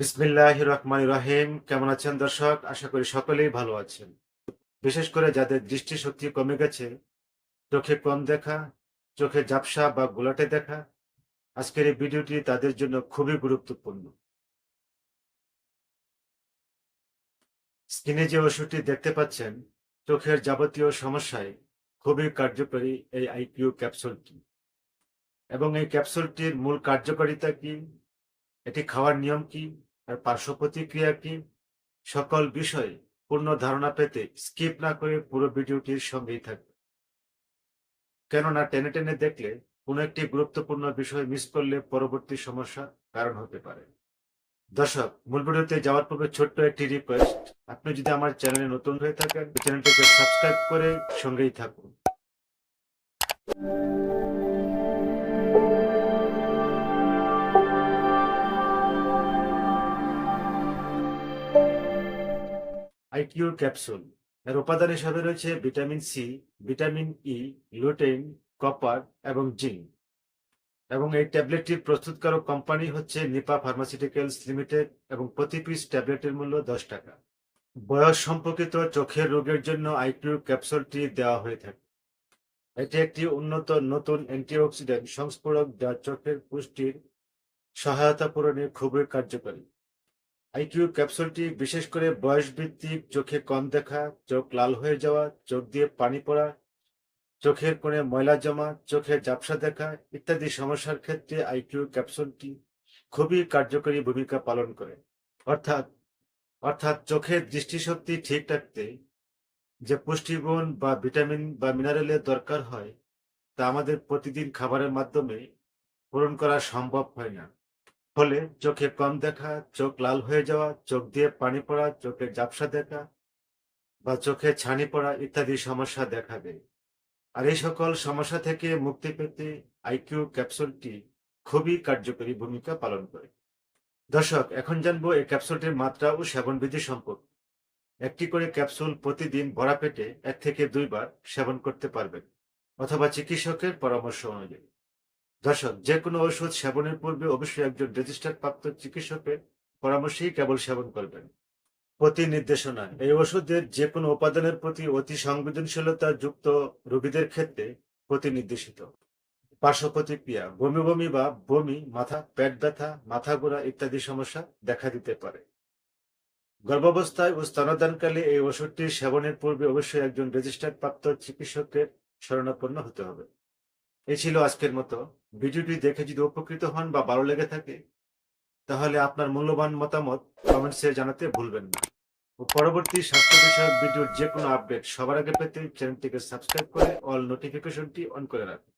বিসমিল্লাহ রহমান রহিম কেমন আছেন দর্শক? আশা করি সকলেই ভালো আছেন। বিশেষ করে যাদের দৃষ্টিশক্তি কমে গেছে, চোখে কম দেখা, চোখে ঝাপসা বা গোলাটে দেখা, আজকের এই ভিডিওটি তাদের জন্য খুবই গুরুত্বপূর্ণ। স্ক্রিনে যে ওষুধটি দেখতে পাচ্ছেন, চোখের যাবতীয় সমস্যায় খুবই কার্যকরী এই আইকিউ ক্যাপসুলটি। এবং এই ক্যাপসুলটির মূল কার্যকারিতা কি? এটি খাওয়ার নিয়ম কি আর পার্শ্ব প্রতিক্রিয়া কি? সকল বিষয়ে পূর্ণ ধারণা পেতে স্কিপ না করে পুরো ভিডিওটির সঙ্গেই থাকবে কেননা টেনে টেনে দেখলে কোনো একটি গুরুত্বপূর্ণ বিষয় মিস করলে পরবর্তী সমস্যা কারণ হতে পারে। দর্শক, মূল ভিডিওতে যাওয়ার পূর্বে ছোট্ট একটি রিকোয়েস্ট আপনি যদি আমার চ্যানেলে নতুন হয়ে থাকেন, চ্যানেলটিকে সাবস্ক্রাইব করে সঙ্গেই থাকুন। আইকিউ ক্যাপসুল এর উপাদান হিসাবে রয়েছে vitamin C vitamin E lutein copper এবং জিঙ্ক এবং এই ট্যাবলেটটির প্রস্তুতকারক কোম্পানি হচ্ছে নিপা ফার্মাসিউটিক্যালস লিমিটেড এবং প্রতি পিস ট্যাবলেটের মূল্য দশ টাকা। বয়স সম্পর্কিত চোখের রোগের জন্য আইকিউ ক্যাপসুলটি দেওয়া হয়ে থাকে। এটি একটি উন্নত নতুন অ্যান্টিঅক্সিডেন্ট সংস্ফোরক যা চোখের পুষ্টির সহায়তা পূরণে খুবই কার্যকরী। আইকিউ ক্যাপসুলটি বিশেষ করে বয়স ভিত্তিক চোখে কম দেখা, চোখ লাল হয়ে যাওয়া, চোখ দিয়ে পানি পড়া, চোখের কোণে ময়লা জমা, চোখে ঝাপসা দেখা ইত্যাদি সমস্যার ক্ষেত্রে আইকিউ ক্যাপসুলটি খুবই কার্যকরী ভূমিকা পালন করে। অর্থাৎ অর্থাৎ চোখের দৃষ্টিশক্তি ঠিক রাখতে যে পুষ্টিগুণ বা ভিটামিন বা মিনারেলের দরকার হয়, তা আমাদের প্রতিদিন খাবারের মাধ্যমে পূরণ করা সম্ভব হয় না। ফলে চোখে কম দেখা, চোখ লাল হয়ে যাওয়া, চোখ দিয়ে পানি পড়া, চোখে ঝাপসা দেখা বা চোখে ছানি পড়া ইত্যাদি সমস্যা দেখা দেয়। আর এই সকল সমস্যা থেকে মুক্তি পেতে আইকিউ ক্যাপসুলটি খুবই কার্যকরী ভূমিকা পালন করে। দর্শক, এখন জানব এই ক্যাপসুলটির মাত্রা ও সেবনবিধি সম্পর্কে। একটি করে ক্যাপসুল প্রতিদিন ভরা পেটে এক থেকে দুইবার সেবন করতে পারবেন অথবা চিকিৎসকের পরামর্শ অনুযায়ী। দর্শক, যে কোনো ওষুধ সেবনের পূর্বে অবশ্যই একজন রেজিস্টার প্রাপ্ত চিকিৎসকের পরামর্শেই কেবল সেবন করবেন। প্রতি নির্দেশনা, এই ওষুধের যে কোনো উপাদানের প্রতি অতি সংবেদনশীলতা যুক্ত রোগীদের ক্ষেত্রে প্রতি নির্দেশিত পার্শ্ব প্রতিক্রিয়া, বমি বমি বা বমি, মাথা, পেট ব্যথা, মাথা ঘোরা ইত্যাদি সমস্যা দেখা দিতে পারে। গর্ভাবস্থায় ও স্তনদানকালে এই ওষুধটি সেবনের পূর্বে অবশ্যই একজন রেজিস্টার্ড প্রাপ্ত চিকিৎসকের শরণাপন্ন হতে হবে। এ ছিল আজকের মতো। ভিডিওটি দেখে যদি উপকৃত হন বা ভালো লেগে থাকে, তাহলে আপনার মূল্যবান মতামত কমেন্টসে জানাতে ভুলবেন না। ও পরবর্তী স্বাস্থ্য বিষয়ক ভিডিওর যে কোনো আপডেট সবার আগে পেতে চ্যানেলটিকে সাবস্ক্রাইব করে অল নোটিফিকেশনটি অন করে রাখুন।